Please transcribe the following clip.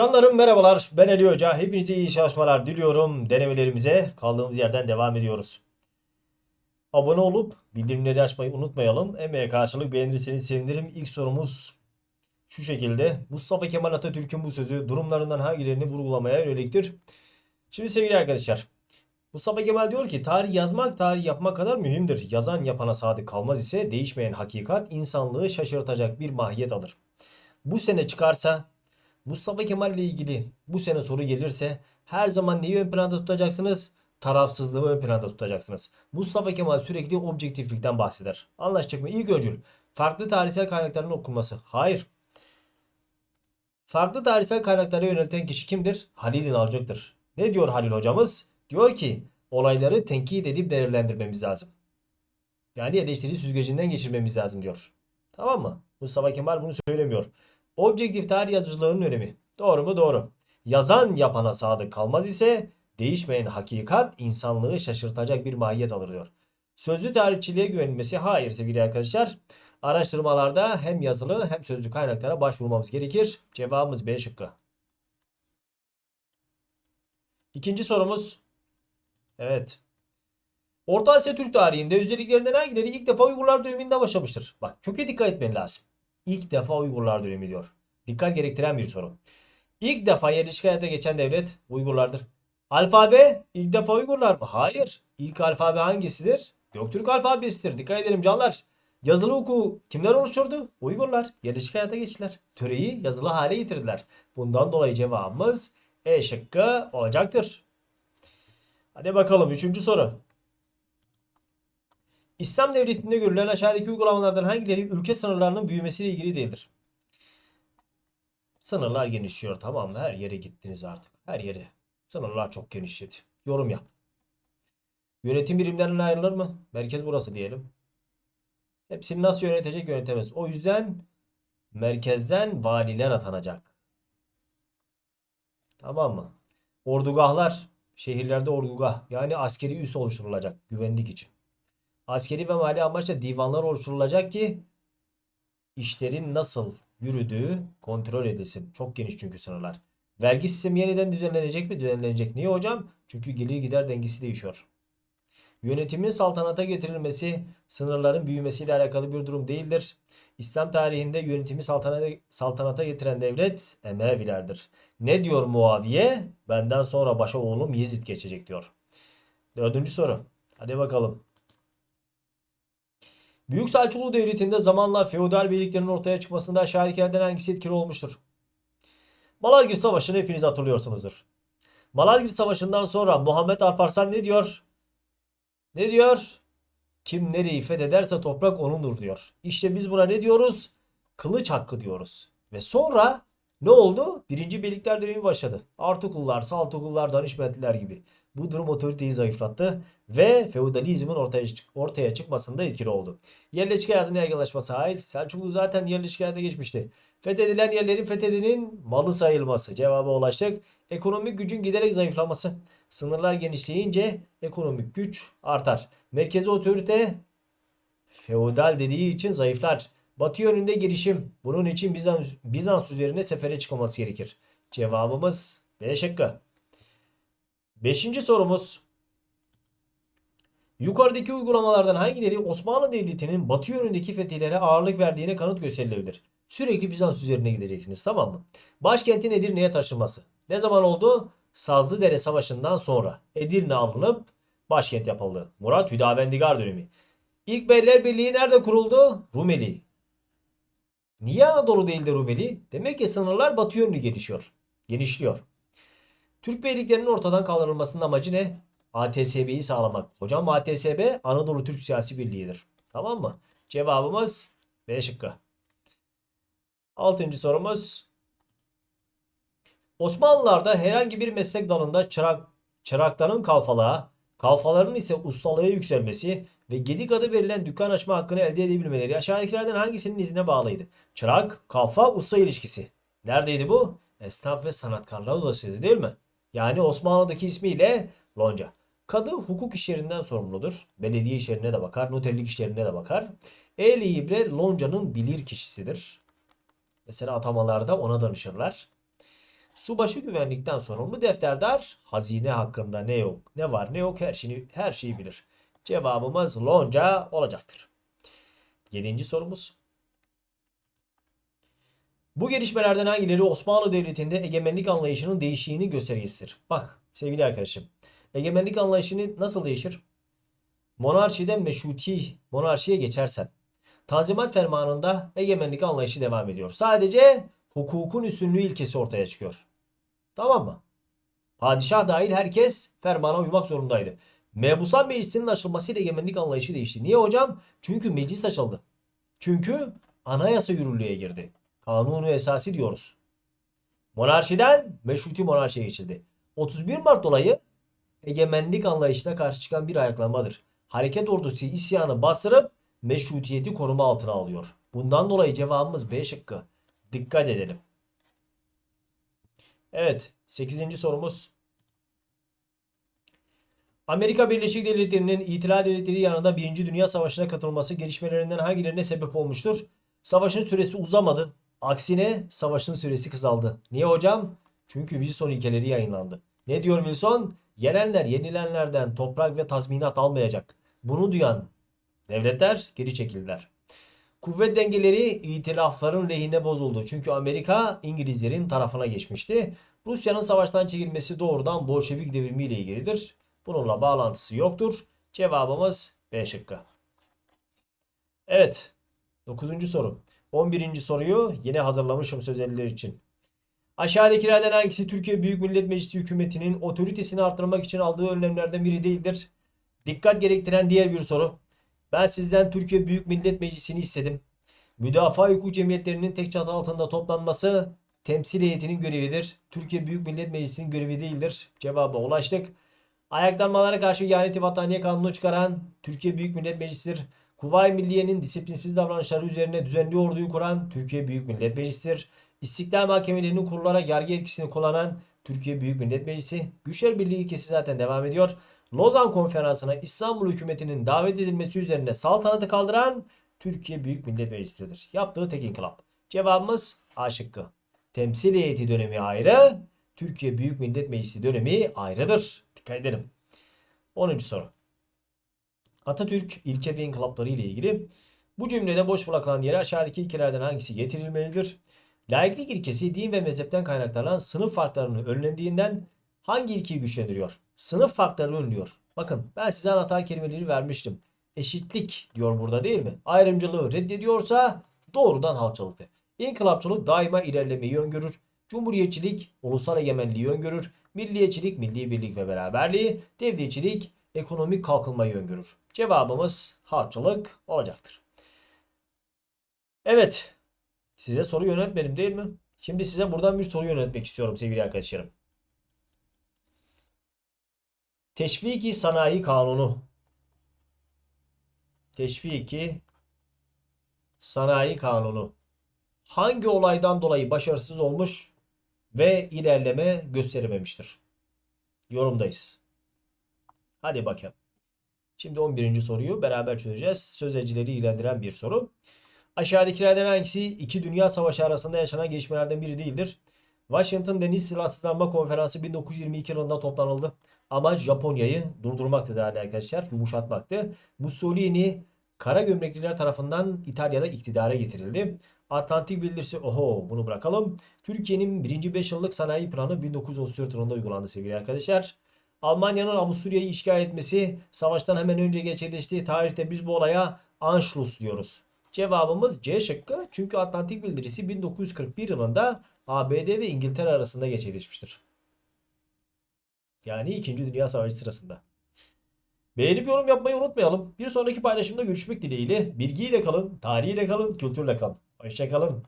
Canlarım merhabalar. Ben Ali Hoca. Hepinize iyi çalışmalar diliyorum. Denemelerimize kaldığımız yerden devam ediyoruz. Abone olup bildirimleri açmayı unutmayalım. Emeğe karşılık beğenirseniz sevinirim. İlk sorumuz şu şekilde. Mustafa Kemal Atatürk'ün bu sözü durumlarından hangilerini vurgulamaya yöneliktir? Şimdi sevgili arkadaşlar. Mustafa Kemal diyor ki tarih yazmak tarih yapmak kadar mühimdir. Yazan yapana sadık kalmaz ise değişmeyen hakikat insanlığı şaşırtacak bir mahiyet alır. Bu sene çıkarsa Mustafa Kemal ile ilgili bu sene soru gelirse her zaman neyi ön planda tutacaksınız? Tarafsızlığı ön planda tutacaksınız. Mustafa Kemal sürekli objektiflikten bahseder. Anlaştık mı? İlk öncül. Farklı tarihsel kaynakların okunması. Hayır. Farklı tarihsel kaynaklara yönelten kişi kimdir? Halil İnalcık'tır. Ne diyor Halil hocamız? Diyor ki olayları tenkit edip değerlendirmemiz lazım. Yani eleştiri süzgecinden geçirmemiz lazım diyor. Tamam mı? Mustafa Kemal bunu söylemiyor. Objektif tarih yazıcılığının önemi. Doğru mu? Doğru. Yazan yapana sadık kalmaz ise değişmeyen hakikat insanlığı şaşırtacak bir mahiyet alır diyor. Sözlü tarihçiliğe güvenilmesi hayır sevgili arkadaşlar. Araştırmalarda hem yazılı hem sözlü kaynaklara başvurmamız gerekir. Cevabımız B şıkkı. İkinci sorumuz. Evet. Orta Asya Türk tarihinde özelliklerinden hangileri ilk defa Uygurlar döneminde başlamıştır? Bak köke dikkat etmen lazım. İlk defa Uygurlar dönemi diyor. Dikkat gerektiren bir soru. İlk defa yerleşik hayata geçen devlet Uygurlardır. Alfabe ilk defa Uygurlar mı? Hayır. İlk alfabe hangisidir? Göktürk alfabesidir. Dikkat edelim canlar. Yazılı oku kimler oluşturdu? Uygurlar. Yerleşik hayata geçtiler. Töreyi yazılı hale getirdiler. Bundan dolayı cevabımız E şıkkı olacaktır. Hadi bakalım üçüncü soru. İslam devletinde görülen aşağıdaki uygulamalardan hangileri ülke sınırlarının büyümesiyle ilgili değildir? Sınırlar genişliyor tamam mı? Her yere gittiniz artık. Her yere. Sınırlar çok genişledi. Yorum yap. Yönetim birimlerinden ayrılır mı? Merkez burası diyelim. Hepsini nasıl yönetecek yönetemez. O yüzden merkezden valiler atanacak. Tamam mı? Ordugahlar şehirlerde ordugah yani askeri üs oluşturulacak güvenlik için. Askeri ve mali amaçla divanlar oluşturulacak ki işlerin nasıl yürüdüğü kontrol edilsin. Çok geniş çünkü sınırlar. Vergi sistemi yeniden düzenlenecek mi? Düzenlenecek. Niye hocam? Çünkü gelir gider dengesi değişiyor. Yönetimin saltanata getirilmesi sınırların büyümesiyle alakalı bir durum değildir. İslam tarihinde yönetimi saltanata, saltanata getiren devlet Emevilerdir. Ne diyor Muaviye? Benden sonra başa oğlum Yezid geçecek diyor. Dördüncü soru. Hadi bakalım. Büyük Selçuklu Devleti'nde zamanla feodal birliklerin ortaya çıkmasında aşağıdakilerden hangisi etkili olmuştur? Malazgirt Savaşı'nı hepiniz hatırlıyorsunuzdur. Malazgirt Savaşı'ndan sonra Muhammed Alparslan ne diyor? Ne diyor? Kim nereyi fethederse toprak onundur diyor. İşte biz buna ne diyoruz? Kılıç hakkı diyoruz. Ve sonra ne oldu? Birinci Beylikler dönemi başladı. Artukullar, Saltukullar, Danışmentliler gibi. Bu durum otoriteyi zayıflattı ve feodalizmin ortaya, ortaya çıkmasında etkili oldu. Yerleşik hayatın yaygınlaşması hayır. Selçuklu zaten yerleşik hayata geçmişti. Fethedilen yerlerin fethedinin malı sayılması. Cevaba ulaştık. Ekonomik gücün giderek zayıflaması. Sınırlar genişleyince ekonomik güç artar. Merkezi otorite feodal dediği için zayıflar. Batı yönünde gelişim. Bunun için Bizans, Bizans üzerine sefere çıkılması gerekir. Cevabımız B şıkkı. Beşinci sorumuz. Yukarıdaki uygulamalardan hangileri Osmanlı Devleti'nin batı yönündeki fethihlere ağırlık verdiğine kanıt gösterilebilir? Sürekli Bizans üzerine gideceksiniz tamam mı? Başkentin Edirne'ye taşınması. Ne zaman oldu? Sazlıdere Savaşı'ndan sonra Edirne alınıp başkent yapıldı. Murat Hüdavendigar dönemi. İlk Beyler Birliği nerede kuruldu? Rumeli. Niye Anadolu değil de Rumeli? Demek ki sınırlar batı yönlü gelişiyor. Genişliyor. Türk beyliklerinin ortadan kaldırılmasının amacı ne? ATSB'yi sağlamak. Hocam ATSB Anadolu Türk Siyasi Birliği'dir. Tamam mı? Cevabımız B şıkkı. Altıncı sorumuz. Osmanlılarda herhangi bir meslek dalında çırak, çırakların kalfalığa, kalfaların ise ustalığa yükselmesi ve gedik adı verilen dükkan açma hakkını elde edebilmeleri aşağıdakilerden hangisinin izine bağlıydı? Çırak, kalfa, usta ilişkisi. Neredeydi bu? Esnaf ve sanatkarlar odasıydı değil mi? Yani Osmanlı'daki ismiyle lonca. Kadı hukuk işlerinden sorumludur. Belediye işlerine de bakar, noterlik işlerine de bakar. Ehli ibre loncanın bilir kişisidir. Mesela atamalarda ona danışırlar. Subaşı güvenlikten sorumlu defterdar hazine hakkında ne yok, ne var ne yok her şeyi, her şeyi bilir. Cevabımız lonca olacaktır. Yedinci sorumuz. Bu gelişmelerden hangileri Osmanlı Devleti'nde egemenlik anlayışının değiştiğini göstergesidir? Bak sevgili arkadaşım. Egemenlik anlayışını nasıl değişir? Monarşiden meşruti monarşiye geçersen. Tanzimat fermanında egemenlik anlayışı devam ediyor. Sadece hukukun üstünlüğü ilkesi ortaya çıkıyor. Tamam mı? Padişah dahil herkes fermana uymak zorundaydı. Mebusan Meclisi'nin açılmasıyla egemenlik anlayışı değişti. Niye hocam? Çünkü meclis açıldı. Çünkü anayasa yürürlüğe girdi. Kanunu esası diyoruz. Monarşiden meşruti monarşiye geçildi. 31 Mart olayı egemenlik anlayışına karşı çıkan bir ayaklanmadır. Hareket ordusu isyanı bastırıp meşrutiyeti koruma altına alıyor. Bundan dolayı cevabımız B şıkkı. Dikkat edelim. Evet 8. sorumuz. Amerika Birleşik Devletleri'nin İtilal Devletleri yanında 1. Dünya Savaşı'na katılması gelişmelerinden hangilerine sebep olmuştur? Savaşın süresi uzamadı. Aksine savaşın süresi kısaldı. Niye hocam? Çünkü Wilson ilkeleri yayınlandı. Ne diyor Wilson? Yerenler yenilenlerden toprak ve tazminat almayacak. Bunu duyan devletler geri çekildiler. Kuvvet dengeleri itilafların lehine bozuldu. Çünkü Amerika İngilizlerin tarafına geçmişti. Rusya'nın savaştan çekilmesi doğrudan Bolşevik devrimi ile ilgilidir. Bununla bağlantısı yoktur. Cevabımız B şıkkı. Evet. 9. soru. 11. soruyu yine hazırlamışım sözelliler için. Aşağıdakilerden hangisi Türkiye Büyük Millet Meclisi hükümetinin otoritesini artırmak için aldığı önlemlerden biri değildir? Dikkat gerektiren diğer bir soru. Ben sizden Türkiye Büyük Millet Meclisi'ni istedim. Müdafaa hukuk cemiyetlerinin tek çatı altında toplanması temsil heyetinin görevidir. Türkiye Büyük Millet Meclisi'nin görevi değildir. Cevaba ulaştık. Ayaklanmalara karşı ihaneti vataniye kanunu çıkaran Türkiye Büyük Millet Meclisi'dir. Kuvayi Milliye'nin disiplinsiz davranışları üzerine düzenli orduyu kuran Türkiye Büyük Millet Meclisi'dir. İstiklal mahkemelerinin kurularak yargı etkisini kullanan Türkiye Büyük Millet Meclisi. Güçler Birliği ilkesi zaten devam ediyor. Lozan Konferansı'na İstanbul hükümetinin davet edilmesi üzerine saltanatı kaldıran Türkiye Büyük Millet Meclisi'dir. Yaptığı tek inkılap. Cevabımız A şıkkı. Temsil heyeti dönemi ayrı, Türkiye Büyük Millet Meclisi dönemi ayrıdır. Dikkat edelim. 10. soru. Atatürk ilke ve inkılapları ile ilgili bu cümlede boş bırakılan yere aşağıdaki ilkelerden hangisi getirilmelidir? Laiklik ilkesi din ve mezhepten kaynaklanan sınıf farklarının önlendiğinden hangi ilkeyi güçlendiriyor? Sınıf farkları önlüyor. Bakın ben size anahtar kelimeleri vermiştim. Eşitlik diyor burada değil mi? Ayrımcılığı reddediyorsa doğrudan halkçılıktır. İnkılapçılık daima ilerlemeyi öngörür. Cumhuriyetçilik ulusal egemenliği öngörür. Milliyetçilik milli birlik ve beraberliği. Devletçilik ekonomik kalkınmayı öngörür. Cevabımız halkçılık olacaktır. Evet. Size soru yönetmedim değil mi? Şimdi size buradan bir soru yönetmek istiyorum sevgili arkadaşlarım. Teşviki Sanayi Kanunu. Teşviki Sanayi Kanunu. Hangi olaydan dolayı başarısız olmuş ve ilerleme gösterememiştir? Yorumdayız. Hadi bakalım. Şimdi 11. soruyu beraber çözeceğiz. Sözecileri ilgilendiren bir soru. Aşağıdakilerden hangisi iki dünya savaşı arasında yaşanan gelişmelerden biri değildir? Washington Deniz Silahsızlanma Konferansı 1922 yılında toplanıldı. Amaç Japonya'yı durdurmaktı değerli arkadaşlar. Yumuşatmaktı. Mussolini kara gömlekliler tarafından İtalya'da iktidara getirildi. Atlantik bildirisi oho bunu bırakalım. Türkiye'nin 1. 5 yıllık sanayi planı 1934 yılında uygulandı sevgili arkadaşlar. Almanya'nın Avusturya'yı işgal etmesi savaştan hemen önce gerçekleştiği tarihte biz bu olaya Anschluss diyoruz. Cevabımız C şıkkı. Çünkü Atlantik bildirisi 1941 yılında ABD ve İngiltere arasında gerçekleşmiştir. Yani 2. Dünya Savaşı sırasında. Beğenip yorum yapmayı unutmayalım. Bir sonraki paylaşımda görüşmek dileğiyle. Bilgiyle kalın, tarihiyle kalın, kültürle kalın. Hoşçakalın.